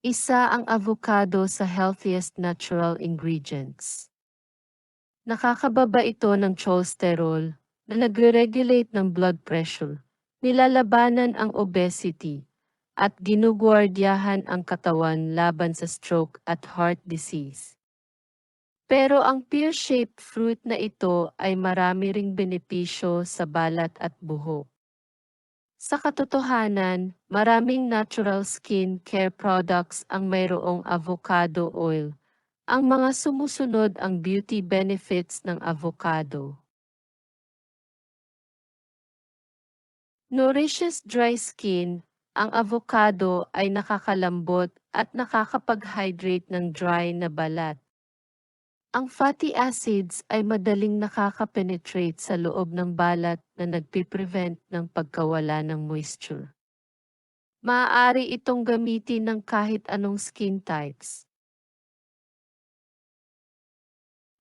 Isa ang avocado sa healthiest natural ingredients. Nakakababa ito ng cholesterol na nagre-regulate ng blood pressure, nilalabanan ang obesity, at ginuguardiyahan ang katawan laban sa stroke at heart disease. Pero ang pear-shaped fruit na ito ay marami ring benepisyo sa balat at buhok. Sa katotohanan, maraming natural skin care products ang mayroong avocado oil. Ang mga sumusunod ang beauty benefits ng avocado. Nourishes dry skin, ang avocado ay nakakalambot at nakakapag-hydrate ng dry na balat. Ang fatty acids ay madaling nakaka-penetrate sa loob ng balat na nagpiprevent ng pagkawala ng moisture. Maaari itong gamitin ng kahit anong skin types.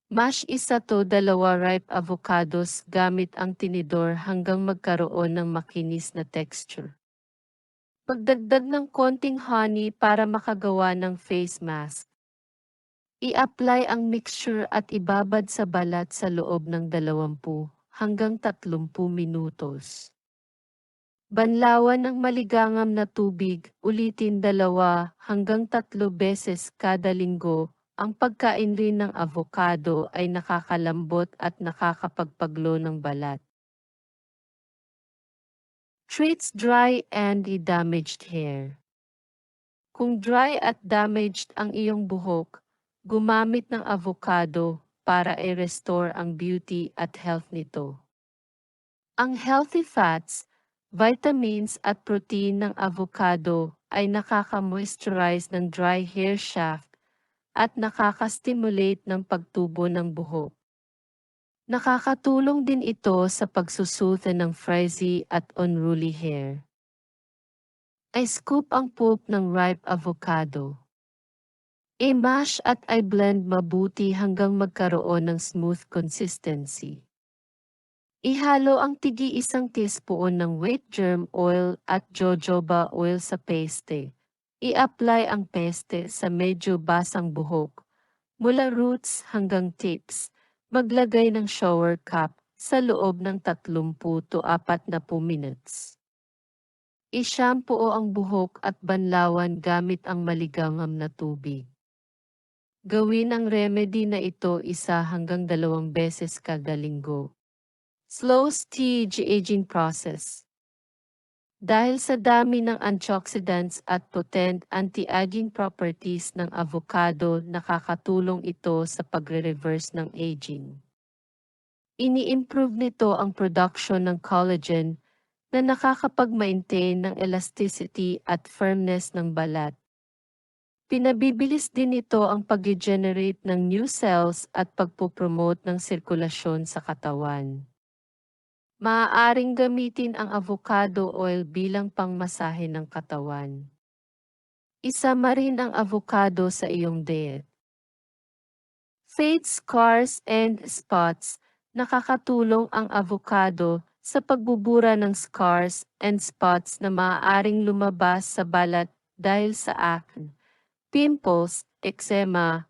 Mash isa to dalawa ripe avocados gamit ang tinidor hanggang magkaroon ng makinis na texture. Pagdagdag ng konting honey para makagawa ng face mask. I-apply ang mixture at ibabad sa balat sa loob ng 20 hanggang 30 minutos. Banlawan ng maligangam na tubig, ulitin dalawa hanggang tatlo beses kada linggo. Ang pagkain rin ng avocado ay nakakalambot at nakakapagpaglo ng balat. Treats dry and damaged hair. Kung dry at damaged ang iyong buhok, Gumamit ng avocado para i-restore ang beauty at health nito. Ang healthy fats, vitamins at protein ng avocado ay nakaka-moisturize ng dry hair shaft at nakaka-stimulate ng pagtubo ng buhok. Nakakatulong din ito sa pagsusuta ng frizzy at unruly hair. I scoop ang pulp ng ripe avocado. I-mash at i-blend mabuti hanggang magkaroon ng smooth consistency. Ihalo ang tigi isang teaspoon ng wheat germ oil at jojoba oil sa paste. I-apply ang paste sa medyo basang buhok. Mula roots hanggang tips, maglagay ng shower cap sa loob ng 30 to 40 minutes. I-shampoo ang buhok at banlawan gamit ang maligangam na tubig. Gawin ang remedy na ito isa hanggang dalawang beses kada linggo. Slow stage aging process. Dahil sa dami ng antioxidants at potent anti-aging properties ng avocado, nakakatulong ito sa pagre-reverse ng aging. Ini-improve nito ang production ng collagen na nakakapag-maintain ng elasticity at firmness ng balat. Pinabibilis din ito ang pag-generate ng new cells at pagpupromote ng sirkulasyon sa katawan. Maaaring gamitin ang avocado oil bilang pangmasahe ng katawan. Isama rin ang avocado sa iyong diet. Fade scars and spots, nakakatulong ang avocado sa pagbubura ng scars and spots na maaaring lumabas sa balat dahil sa acne pimples, eczema,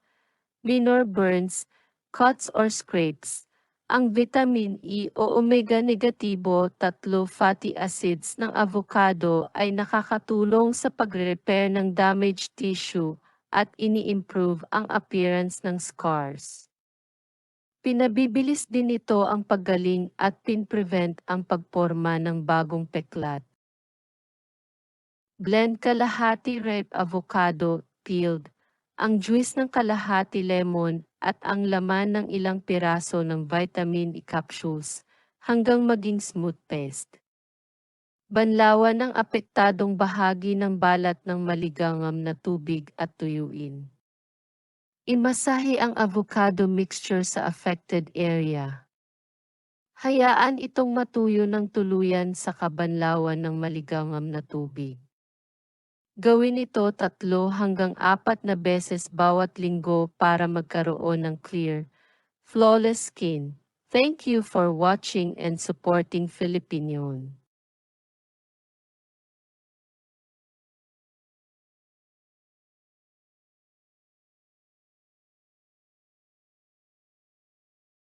minor burns, cuts or scrapes. Ang vitamin E o omega negatibo tatlo fatty acids ng avocado ay nakakatulong sa pag-repair ng damaged tissue at ini-improve ang appearance ng scars. Pinabibilis din ito ang paggaling at pin-prevent ang pagporma ng bagong peklat. Blend kalahati ripe avocado peeled, ang juice ng kalahati lemon at ang laman ng ilang piraso ng vitamin E capsules hanggang maging smooth paste. Banlawan ng apektadong bahagi ng balat ng maligangam na tubig at tuyuin. Imasahe ang avocado mixture sa affected area. Hayaan itong matuyo ng tuluyan sa kabanlawan ng maligangam na tubig. Gawin ito tatlo hanggang apat na beses bawat linggo para magkaroon ng clear, flawless skin. Thank you for watching and supporting Filipinion.